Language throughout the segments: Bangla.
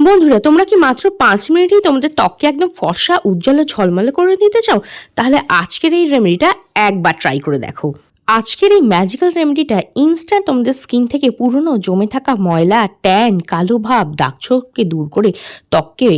বন্ধুরা, তোমরা কি মাত্র পাঁচ মিনিটেই তোমাদের ত্বককে একদম ফর্সা, উজ্জ্বল ঝলমলে করে নিতে চাও? তাহলে আজকের এই রেমেডিটা একবার ট্রাই করে দেখো। আজকের এই ম্যাজিক্যাল রেমেডিটা ইনস্ট্যান্ট তোমাদের স্কিন থেকে পুরনো জমে থাকা ময়লা ট্যান কালো ভাব দাগছোপকে দূর করে ত্বককে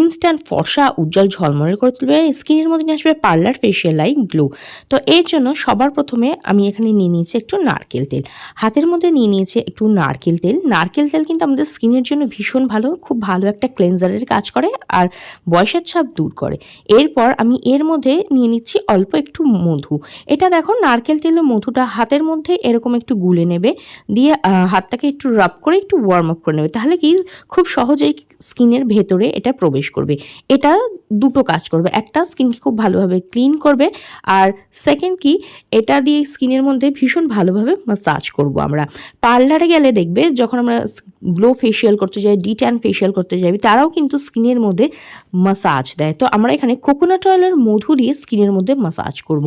ইনস্ট্যান্ট ফর্সা, উজ্জ্বল ঝলমলে করে তুলবে স্কিনের মধ্যে নিয়ে আসবে পার্লার ফেশিয়াল লাইক গ্লো তো এর জন্য সবার প্রথমে আমি এখানে নিয়ে নিয়েছি একটু নারকেল তেল। হাতের মধ্যে নিয়ে নিয়েছি একটু নারকেল তেল। নারকেল তেল কিন্তু আমাদের স্কিনের জন্য ভীষণ ভালো, খুব ভালো একটা ক্লেনজারের কাজ করে আর বয়সের ছাপ দূর করে। এরপর আমি এর মধ্যে নিয়ে নিচ্ছি অল্প একটু মধু। এটা দেখো নারকেল তেল ও মধুটা হাতের মধ্যে এরকম একটু গুলে নেবে, দিয়ে হাতটাকে একটু রাব করে একটু ওয়ার্ম আপ করে নেবে। তাহলে কি খুব সহজেই স্কিনের ভেতরে এটা প্রবেশ করবে। এটা দুটো কাজ করবে। একটা স্কিনকে খুব ভালোভাবে ক্লিন করবে, আর সেকেন্ড কি, এটা দিয়ে স্কিনের মধ্যে ভীষণ ভালোভাবে মাসাজ করব আমরা। পার্লারে গেলে দেখবে যখন আমরা গ্লো ফেশিয়াল করতে যাই ডি ট্যান ফেশিয়াল করতে যাই, তারাও কিন্তু স্কিনের মধ্যে মাসাজ দেয়। তো আমরা এখানে কোকোনাট অয়েলের মধু দিয়ে স্কিনের মধ্যে মাসাজ করব।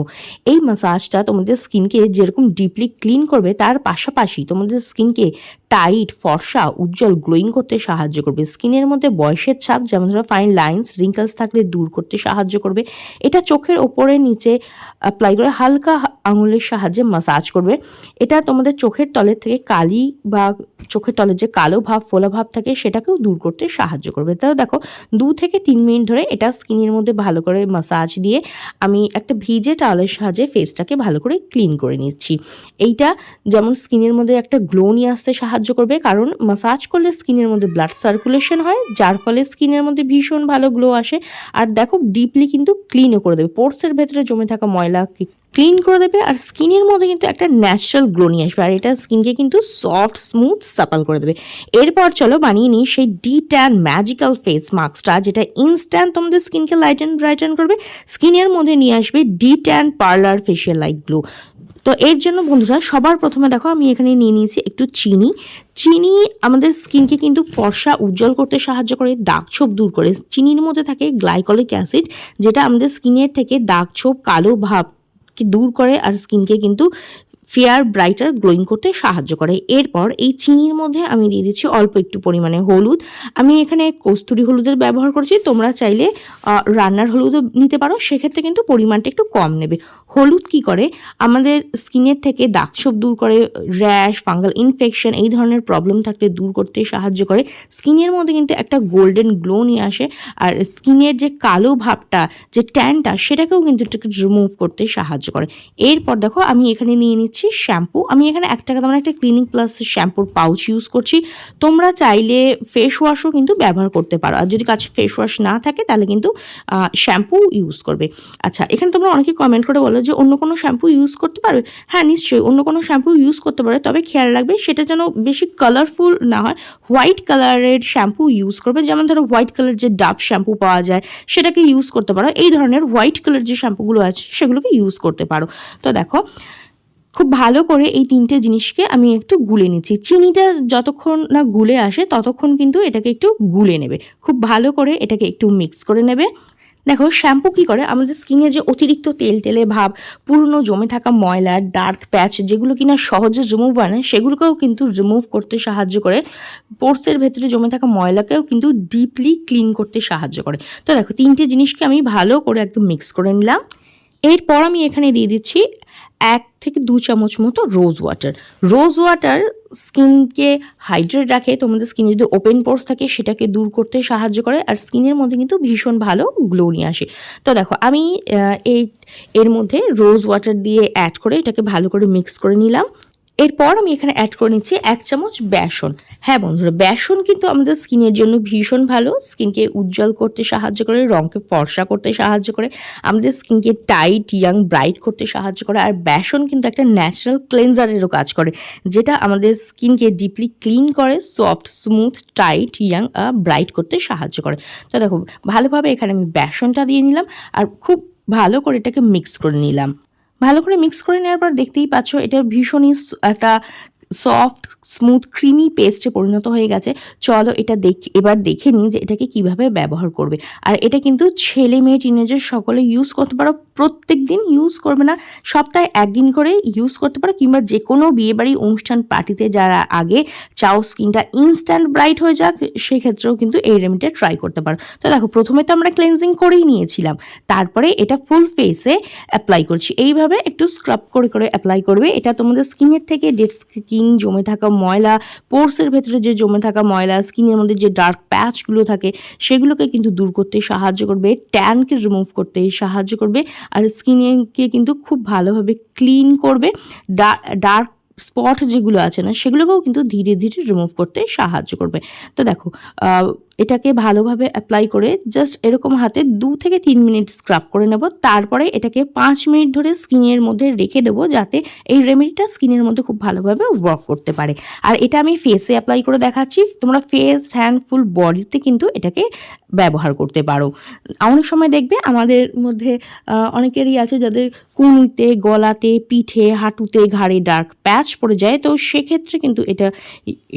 এই মাসাজটা তোমাদের স্কিনকে যেরকম ডিপলি ক্লিন করবে তার পাশাপাশি তোমাদের স্কিনকে টাইট ফর্সা উজ্জ্বল গ্লোয়িং করতে সাহায্য করবে। স্কিনের মধ্যে বয়সের ছাপ, যেমন ধরো ফাইন লাইন্স, রিঙ্কলস থাকলে দূর করতে সাহায্য করবে। এটা চোখের ওপরে নিচে অ্যাপ্লাই করে হালকা আঙুলের সাহায্যে মাসাজ করবে। এটা তোমাদের চোখের তলের থেকে কালি বা চোখের তলের যে কালো ভাব, ফোলা ভাব থাকে, সেটাকেও দূর করতে সাহায্য করবে। তাও দেখো, দু থেকে তিন মিনিট ধরে এটা স্কিনের মধ্যে ভালো করে মাসাজ দিয়ে আমি একটা ভিজে টাওয়ালের সাহায্যে ফেসটাকে ভালো করে ক্লিন করে নিচ্ছি। এইটা যেমন স্কিনের মধ্যে একটা গ্লো নিয়ে আসতে সাহায্য করবে, কারণ মাসাজ করলে স্কিনের মধ্যে ব্লাড সার্কুলেশন হয়, যার ফলে স্কিনের মধ্যে ভীষণ ভালো গ্লো আসে। আর দেখো ডিপলি কিন্তু ক্লিনও করে দেবে। পোর্সের ভেতরে জমে থাকা ময়লা ক্লিন করে দেবে, আর স্কিনের মধ্যে কিন্তু একটা ন্যাচারাল গ্লো নিয়ে আসবে। আর এটা স্কিনকে কিন্তু সফট স্মুথ সাপাল করে দেবে। এরপর চলো বানিয়ে নিই সেই ডি ট্যান ম্যাজিক্যাল ফেস মাস্কটা যেটা ইনস্ট্যান্ট তোমাদের স্কিনকে লাইটেন ব্রাইটেন করবে। স্কিনের মধ্যে নিয়ে আসবে de tan parlour facial light glow তো এর জন্য বন্ধুরা, সবার প্রথমে দেখো, আমি এখানে নিয়ে নিয়েছি একটু চিনি। চিনি আমাদের স্কিনকে কিন্তু ফর্সা, উজ্জ্বল করতে সাহায্য করে, দাগ ছোপ দূর করে। চিনির মধ্যে থাকে গ্লাইকলিক অ্যাসিড, যেটা আমাদের স্কিনের থেকে দাগ ছোপ, কালো ভাব দূর করে, আর স্কিনকে কিন্তু ফেয়ার ব্রাইটার গ্লোয়িং করতে সাহায্য করে। এরপর এই চিনির মধ্যে আমি দিয়ে দিচ্ছি অল্প একটু পরিমাণে হলুদ। আমি এখানে কস্তুরি হলুদের ব্যবহার করেছি। তোমরা চাইলে রান্নার হলুদও নিতে পারো। সেক্ষেত্রে কিন্তু পরিমাণটা একটু কম নেবে। হলুদ কি করে? আমাদের স্কিনের থেকে দাগছোপ দূর করে, র্যাশ, ফাঙ্গাল ইনফেকশন এই ধরনের প্রবলেম থাকলে দূর করতে সাহায্য করে। স্কিনের মধ্যে কিন্তু একটা গোল্ডেন গ্লো নিয়ে আসে। আর স্কিনের যে কালো ভাবটা, যে ট্যানটা, সেটাকেও কিন্তু একটু রিমুভ করতে সাহায্য করে। এরপর দেখো, আমি এখানে নিয়ে নিচ্ছি শ্যাম্পু। আমি এখানে এক টাকা দামের একটা ক্লিনিক প্লাস শ্যাম্পুর পাউচ ইউজ করছি। তোমরা চাইলে ফেস ওয়াশও কিন্তু ব্যবহার করতে পারো। আর যদি কাছে ফেস ওয়াশ না থাকে, তাহলে কিন্তু শ্যাম্পু ইউজ করবে। আচ্ছা এখানে তোমরা অনেকে কমেন্ট করে বলো যে, অন্য কোনো শ্যাম্পু ইউজ করতে পারবে? হ্যাঁ নিশ্চয়ই, অন্য কোনো শ্যাম্পু ইউজ করতে পারে তবে খেয়াল রাখবে, সেটা যেন বেশি কালারফুল না হয় হোয়াইট কালারের শ্যাম্পু ইউজ করবে। যেমন ধরো হোয়াইট কালার যে ডাভ শ্যাম্পু পাওয়া যায়, সেটাকে ইউজ করতে পারো। এই ধরনের হোয়াইট কালার যে শ্যাম্পুগুলো আছে, সেগুলোকে ইউজ করতে পারো। তো দেখো খুব ভালো করে এই তিনটে জিনিসকে আমি একটু গুলে নিচ্ছি। চিনিটা যতক্ষণ না গুলে আসে, ততক্ষণ কিন্তু এটাকে একটু গুলে নেবে। খুব ভালো করে এটাকে একটু মিক্স করে নেবে। দেখো শ্যাম্পু কী করে? আমাদের স্কিনে যে অতিরিক্ত তেল, তেলে ভাব, পুরনো জমে থাকা ময়লা ডার্ক প্যাচ যেগুলো কিনা সহজে রিমুভ হয় না, সেগুলোকেও কিন্তু রিমুভ করতে সাহায্য করে। পোর্সের ভেতরে জমে থাকা ময়লাকেও কিন্তু ডিপলি ক্লিন করতে সাহায্য করে। তো দেখো, তিনটে জিনিসকে আমি ভালো করে একদম মিক্স করে নিলাম। এরপর আমি এখানে দিয়ে দিচ্ছি এক থেকে দু চামচ মতো রোজ ওয়াটার রোজ ওয়াটার স্কিনকে হাইড্রেট রাখে। তোমাদের স্কিনে যদি ওপেন পোর্স থাকে, সেটাকে দূর করতে সাহায্য করে। আর স্কিনের মধ্যে কিন্তু ভীষণ ভালো গ্লো নিয়ে আসে। তো দেখো, আমি এই, এর মধ্যে রোজ ওয়াটার দিয়ে অ্যাড করে এটাকে ভালো করে মিক্স করে নিলাম। এরপর আমি এখানে অ্যাড করে নিচ্ছি এক চামচ বেসন। হ্যাঁ বন্ধুরা, বেসন কিন্তু আমাদের স্কিনের জন্য ভীষণ ভালো। স্কিনকে উজ্জ্বল করতে সাহায্য করে, রঙকে ফর্সা করতে সাহায্য করে, আমাদের স্কিনকে টাইট ইয়াং ব্রাইট করতে সাহায্য করে, আর বেসন কিন্তু একটা ন্যাচারাল ক্লেনজারেরও কাজ করে, যেটা আমাদের স্কিনকে ডিপলি ক্লিন করে soft smooth tight young bright করতে সাহায্য করে। তো দেখো, ভালোভাবে এখানে আমি বেসনটা দিয়ে নিলাম, আর খুব ভালো করে এটাকে মিক্স করে নিলাম। ভালো করে মিক্স করে নেওয়ার পর দেখতেই পাচ্ছ এটা ভীষণই একটা সফট স্মুথ ক্রিমি পেস্টে পরিণত হয়ে গেছে। চলো এটা দেখ, এবার দেখে নিই যে এটাকে কীভাবে ব্যবহার করবে। আর এটা কিন্তু ছেলে মেয়ে টিনেজার সকলে ইউজ করতে পারো। প্রত্যেক দিন ইউজ করবে না। সপ্তাহে একদিন করে ইউজ করতে পারো কিংবা যে কোনো বিয়েবাড়ি অনুষ্ঠান পার্টিতে যারা আগে চাও স্কিনটা ইনস্ট্যান্ট ব্রাইট হয়ে যাক, সেক্ষেত্রেও কিন্তু এই রেমিডিটা ট্রাই করতে পারো। তো দেখো, প্রথমে তো আমরা ক্লেন্সিং করেই নিয়েছিলাম। তারপরে এটা ফুল ফেসে অ্যাপ্লাই করছি। এইভাবে একটু স্ক্রাব করে করে অ্যাপ্লাই করবে। এটা তোমাদের স্কিনের থেকে ডেড স্কিন জমে থাকা ময়লা, পোর্সের ভেতরে যে জমে থাকা ময়লা, স্কিনের মধ্যে যে ডার্ক প্যাচগুলো থাকে, সেগুলোকে কিন্তু দূর করতে সাহায্য করবে ট্যানকে রিমুভ করতে সাহায্য করবে, আর স্কিনকে কিন্তু খুব ভালোভাবে ক্লিন করবে ডার্ক স্পট যেগুলো আছে না, সেগুলোকেও কিন্তু ধীরে ধীরে রিমুভ করতে সাহায্য করবে। তো দেখো এটাকে ভালোভাবে অ্যাপ্লাই করে জাস্ট এরকম হাতে দু থেকে তিন মিনিট স্ক্রাব করে নেব। তারপরে এটাকে পাঁচ মিনিট ধরে স্কিনের মধ্যে রেখে দেবো যাতে এই রেমেডিটা স্কিনের মধ্যে খুব ভালোভাবে ওয়ার্ক করতে পারে। আর এটা আমি ফেসে অ্যাপ্লাই করে দেখাচ্ছি। তোমরা ফেস হ্যান্ড ফুল বডিতে কিন্তু এটাকে ব্যবহার করতে পারো। অনেক সময় দেখবে আমাদের মধ্যে অনেকেরই আছে যাদের কুনুতে, গলাতে, পিঠে, হাঁটুতে, ঘাড়ে ডার্ক প্যাচ পড়ে যায়, তো সেক্ষেত্রে কিন্তু এটা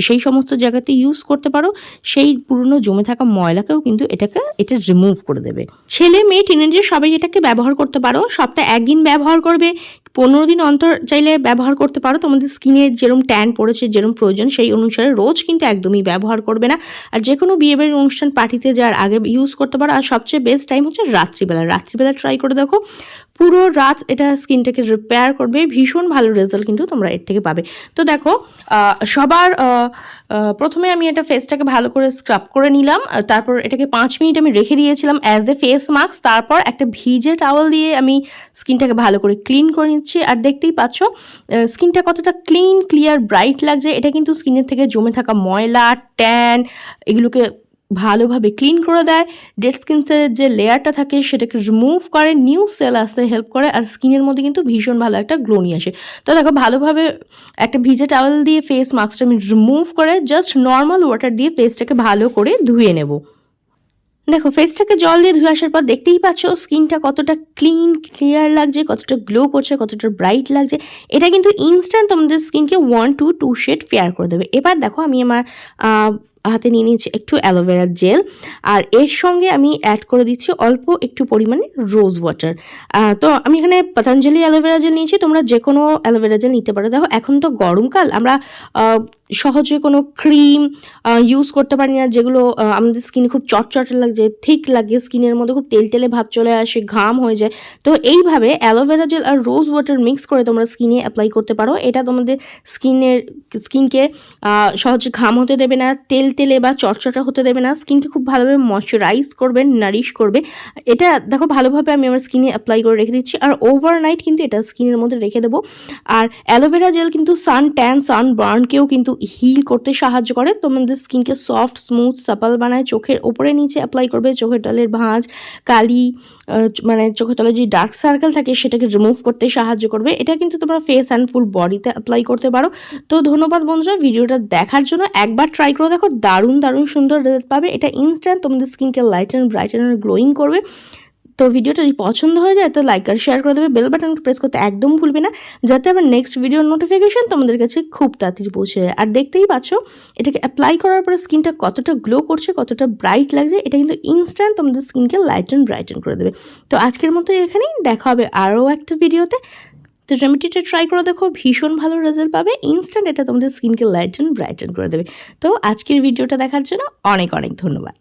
সেই সমস্ত জায়গাতে ইউজ করতে পারো। সেই পুরনো জমে থাকা ময়লাকেও কিন্তু এটাকে, এটা রিমুভ করে দেবে। ছেলে মেয়ে টিনেজার সবাই এটাকে ব্যবহার করতে পারো। সপ্তাহে একদিন ব্যবহার করবে, পনেরো দিন অন্তর চাইলে ব্যবহার করতে পারো। তোমাদের স্কিনে যেরকম ট্যান পড়েছে যেরকম প্রয়োজন, সেই অনুসারে রোজ কিন্তু একদমই ব্যবহার করবে না। আর যে কোনো বিয়েবাড়ির অনুষ্ঠান পার্টিতে যাওয়ার আগে ইউজ করতে পারো। আর সবচেয়ে বেস্ট টাইম হচ্ছে রাত্রিবেলা। রাত্রিবেলা ট্রাই করে দেখো পুরো রাত এটা স্কিনটাকে রিপেয়ার করবে, ভীষণ ভালো রেজাল্ট কিন্তু তোমরা এর থেকে পাবে। তো দেখো সবার প্রথমে আমি এটা ফেসটাকে ভালো করে স্ক্রাব করে নিলাম তারপর এটাকে পাঁচ মিনিট আমি রেখে দিয়েছিলাম অ্যাজ এ ফেস মাস্ক তারপর একটা ভিজে টাওয়াল দিয়ে আমি স্কিনটাকে ভালো করে ক্লিন করে নিচ্ছি। আর দেখতেই পাচ্ছ স্কিনটা কতটা ক্লিন ক্লিয়ার ব্রাইট লাগছে। এটা কিন্তু স্কিনের থেকে জমে থাকা ময়লা ট্যান এগুলোকে ভালোভাবে ক্লিন করে দেয়। ডেড স্কিনসের যে লেয়ারটা থাকে, সেটাকে রিমুভ করে নিউ সেল আসতে হেল্প করে, আর স্কিনের মধ্যে কিন্তু ভীষণ ভালো একটা গ্লো নিয়ে আসে। তো দেখো, ভালোভাবে একটা ভিজে টাওয়েল দিয়ে ফেস মাস্কটা আমি রিমুভ করে জাস্ট নর্মাল ওয়াটার দিয়ে ফেসটাকে ভালো করে ধুয়ে নেব। দেখো ফেসটাকে জল দিয়ে ধুয়ে আসার পর দেখতেই পাচ্ছ স্কিনটা কতটা ক্লিন ক্লিয়ার লাগছে, কতটা গ্লো করছে, কতটা ব্রাইট লাগছে। এটা কিন্তু ইনস্ট্যান্ট তোমাদের স্কিনকে one to two shade fair করে দেবে। এবার দেখো, আমি আমার হাতে নিয়ে নিয়েছি একটু অ্যালোভেরার জেল আর এর সঙ্গে আমি অ্যাড করে দিচ্ছি অল্প একটু পরিমাণে রোজ ওয়াটার তো আমি এখানে পতঞ্জলি অ্যালোভেরা জেল নিয়েছি, তোমরা যে কোনো অ্যালোভেরা জেল নিতে পারো। দেখো, এখন তো গরমকাল, আমরা সহজে কোনো ক্রিম ইউজ করতে পারি না, যেগুলো আমাদের স্কিনে খুব চটচটে লাগছে থিক লাগে স্কিনের মধ্যে খুব তেল তেলে ভাব চলে আসে, ঘাম হয়ে যায়। তো এইভাবে অ্যালোভেরা জেল আর রোজ ওয়াটার মিক্স করে তোমরা স্কিনে অ্যাপ্লাই করতে পারো। এটা তোমাদের স্কিনের স্কিনকে সহজে ঘাম হতে দেবে না, তেল তেলে বা চটচটা হতে দেবে না। স্কিনকে খুব ভালোভাবে ময়শ্চারাইজ করবে নারিশ করবে। এটা দেখো ভালোভাবে আমি আমার স্কিনে অ্যাপ্লাই করে রেখে দিচ্ছি। আর ওভারনাইট কিন্তু এটা স্কিনের মধ্যে রেখে দেবো। আর অ্যালোভেরা জেল কিন্তু সান ট্যান সান বার্নকেও কিন্তু হিল করতে সাহায্য করে। তোমাদের স্কিনকে সফট স্মুথ সাপাল বানায়, চোখের ওপরে নিচে অ্যাপ্লাই করবে। চোখের তলের ভাঁজ, কালি মানে চোখের তলে যে ডার্ক সার্কেল থাকে সেটাকে রিমুভ করতে সাহায্য করবে। এটা কিন্তু তোমরা ফেস অ্যান্ড ফুল বডিতে অ্যাপ্লাই করতে পারো। তো ধন্যবাদ বন্ধুরা, ভিডিওটা দেখার জন্য একবার ট্রাই করে দেখো। দারুণ দারুণ সুন্দর রেজাল্ট পাবে। এটা ইনস্ট্যান্ট তোমাদের স্কিনকে light and bright and glowing করবে। তো ভিডিওটা যদি পছন্দ হয়ে যায়, তো লাইক আর শেয়ার করে দেবে। বেল বাটনটা প্রেস করতে একদম ভুলবে না, যাতে আমার নেক্সট ভিডিওর নোটিফিকেশান তোমাদের কাছে খুব তাড়াতাড়ি পৌঁছে যায়। আর দেখতেই পাচ্ছ, এটাকে অ্যাপ্লাই করার পরে স্কিনটা কতটা গ্লো করছে, কতটা ব্রাইট লাগছে, এটা কিন্তু ইনস্ট্যান্ট তোমাদের স্কিনকে লাইট অ্যান্ড ব্রাইটেন করে দেবে। তো আজকের মতো এখানেই, দেখা হবে আরও একটা ভিডিওতে তো রেমেডিটা ট্রাই করে দেখো, ভীষণ ভালো রেজাল্ট পাবে। ইনস্ট্যান্ট এটা তোমাদের স্কিনকে লাইট অ্যান্ড ব্রাইটেন করে দেবে। তো আজকের ভিডিওটা দেখার জন্য অনেক অনেক ধন্যবাদ।